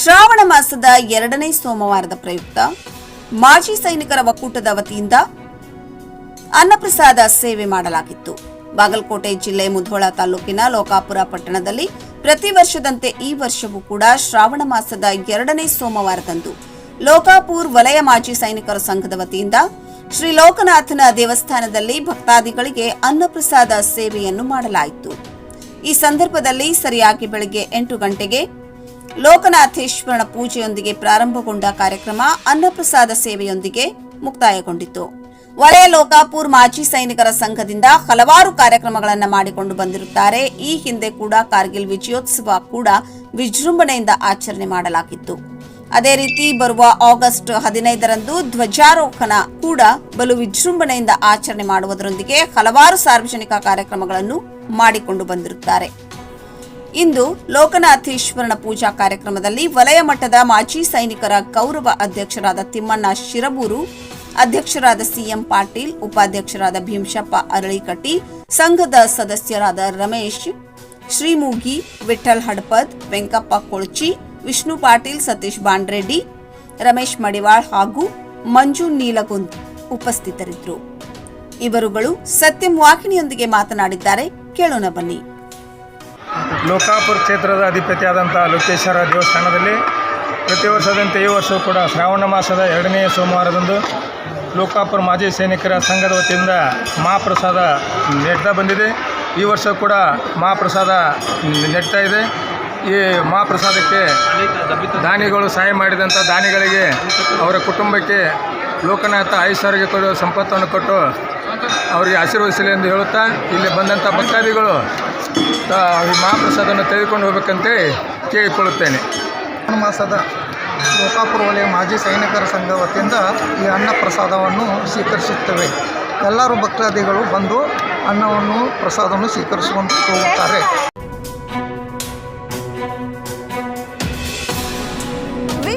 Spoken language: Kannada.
ಶ್ರಾವಣ ಮಾಸದ ಎರಡನೇ ಸೋಮವಾರದ ಪ್ರಯುಕ್ತ ಮಾಜಿ ಸೈನಿಕರ ಒಕ್ಕೂಟದ ವತಿಯಿಂದ ಅನ್ನಪ್ರಸಾದ ಸೇವೆ ಮಾಡಲಾಗಿತ್ತು. ಬಾಗಲಕೋಟೆ ಜಿಲ್ಲೆ ಮುಧೋಳ ತಾಲೂಕಿನ ಲೋಕಾಪುರ ಪಟ್ಟಣದಲ್ಲಿ ಪ್ರತಿ ವರ್ಷದಂತೆ ಈ ವರ್ಷವೂ ಕೂಡ ಶ್ರಾವಣ ಮಾಸದ ಎರಡನೇ ಸೋಮವಾರದಂದು ಲೋಕಾಪುರ್ ವಲಯ ಮಾಜಿ ಸೈನಿಕರ ಸಂಘದ ವತಿಯಿಂದ ಶ್ರೀ ಲೋಕನಾಥನ ದೇವಸ್ಥಾನದಲ್ಲಿ ಭಕ್ತಾದಿಗಳಿಗೆ ಅನ್ನಪ್ರಸಾದ ಸೇವೆಯನ್ನು ಮಾಡಲಾಯಿತು. ಈ ಸಂದರ್ಭದಲ್ಲಿ ಸರಿಯಾಗಿ ಬೆಳಗ್ಗೆ ಎಂಟು ಗಂಟೆಗೆ ಲೋಕನಾಥೇಶ್ವರನ ಪೂಜೆಯೊಂದಿಗೆ ಪ್ರಾರಂಭಗೊಂಡ ಕಾರ್ಯಕ್ರಮ ಅನ್ನಪ್ರಸಾದ ಸೇವೆಯೊಂದಿಗೆ ಮುಕ್ತಾಯಗೊಂಡಿತು. ವಲಯ ಲೋಕಾಪುರ್ ಮಾಜಿ ಸೈನಿಕರ ಸಂಘದಿಂದ ಹಲವಾರು ಕಾರ್ಯಕ್ರಮಗಳನ್ನು ಮಾಡಿಕೊಂಡು ಬಂದಿರುತ್ತಾರೆ. ಈ ಹಿಂದೆ ಕೂಡ ಕಾರ್ಗಿಲ್ ವಿಜಯೋತ್ಸವ ಕೂಡ ವಿಜೃಂಭಣೆಯಿಂದ ಆಚರಣೆ ಮಾಡಲಾಗಿತ್ತು. ಅದೇ ರೀತಿ ಬರುವ ಆಗಸ್ಟ್ ಹದಿನೈದರಂದು ಧ್ವಜಾರೋಹಣ ಕೂಡ ಬಲು ವಿಜೃಂಭಣೆಯಿಂದ ಆಚರಣೆ ಮಾಡುವುದರೊಂದಿಗೆ ಹಲವಾರು ಸಾರ್ವಜನಿಕ ಕಾರ್ಯಕ್ರಮಗಳನ್ನು ಮಾಡಿಕೊಂಡು ಬಂದಿರುತ್ತಾರೆ. ಇಂದು ಲೋಕನಾಥೇಶ್ವರನ ಪೂಜಾ ಕಾರ್ಯಕ್ರಮದಲ್ಲಿ ವಲಯ ಮಟ್ಟದ ಮಾಜಿ ಸೈನಿಕರ ಗೌರವ ಅಧ್ಯಕ್ಷರಾದ ತಿಮ್ಮಣ್ಣ ಶಿರಬೂರು, ಅಧ್ಯಕ್ಷರಾದ ಸಿಎಂ ಪಾಟೀಲ್, ಉಪಾಧ್ಯಕ್ಷರಾದ ಭೀಮಶಪ್ಪ ಅರಳಿಕಟ್ಟಿ, ಸಂಘದ ಸದಸ್ಯರಾದ ರಮೇಶ್, ಶ್ರೀಮೂಗಿ ವಿಠಲ್ ಹಡಪದ್, ವೆಂಕಪ್ಪ ಕೊಳ್ಚಿ, ವಿಷ್ಣು ಪಾಟೀಲ್, ಸತೀಶ್ ಬಾಂಡ್ರೆಡ್ಡಿ, ರಮೇಶ್ ಮಡಿವಾಳ್ ಹಾಗೂ ಮಂಜು ನೀಲಗುಂದ್ ಉಪಸ್ಥಿತರಿದ್ದರು. ಇವರುಗಳು ಸತ್ಯಂ ವಾಹಿನಿಯೊಂದಿಗೆ ಮಾತನಾಡಿದ್ದಾರೆ. ಕೇಳೋಣ ಬನ್ನಿ. ಲೋಕಾಪುರ ಕ್ಷೇತ್ರದ ಅಧಿಪತಿಯಾದಂಥ ಲೋಕೇಶ್ವರ ದೇವಸ್ಥಾನದಲ್ಲಿ ಪ್ರತಿ ವರ್ಷದಂತೆ ಈ ವರ್ಷವೂ ಕೂಡ ಶ್ರಾವಣ ಮಾಸದ ಎರಡನೇ ಸೋಮವಾರದಂದು ಲೋಕಾಪುರ ಮಾಜಿ ಸೈನಿಕರ ಸಂಘದ ವತಿಯಿಂದ ಮಹಾಪ್ರಸಾದ ನೆಡ್ತಾ ಬಂದಿದೆ. ಈ ವರ್ಷ ಕೂಡ ಮಹಾಪ್ರಸಾದ ನೆಡ್ತಾ ಇದೆ. ಈ ಮಹಾಪ್ರಸಾದಕ್ಕೆ ದಾನಿಗಳು ಸಹಾಯ ಮಾಡಿದಂಥ ದಾನಿಗಳಿಗೆ ಅವರ ಕುಟುಂಬಕ್ಕೆ ಲೋಕನಾಥ ಐಶ್ವರ್ಯ ಕೊಡುವ ಸಂಪತ್ತನ್ನು ಕೊಟ್ಟು ಅವರಿಗೆ ಆಶೀರ್ವದಿಸಲಿ ಎಂದು ಹೇಳುತ್ತಾ ಇಲ್ಲಿ ಬಂದಂಥ ಭಕ್ತಾದಿಗಳು ಈ ಮಹಾಪ್ರಸಾದವನ್ನು ತೆಗೆದುಕೊಂಡು ಹೋಗ್ಬೇಕಂತೇಳಿ ಕೇಳಿಕೊಳ್ಳುತ್ತೇನೆ. ಮಾಸದ ಲೋಕಾಪುರ ವಲಯ ಮಾಜಿ ಸೈನಿಕರ ಸಂಘ ವತಿಯಿಂದ ಈ ಅನ್ನ ಪ್ರಸಾದವನ್ನು ಸ್ವೀಕರಿಸುತ್ತೇವೆ. ಎಲ್ಲರೂ ಭಕ್ತಾದಿಗಳು ಬಂದು ಅನ್ನವನ್ನು ಪ್ರಸಾದವನ್ನು ಸ್ವೀಕರಿಸಿಕೊಂಡು ಹೋಗುತ್ತಾರೆ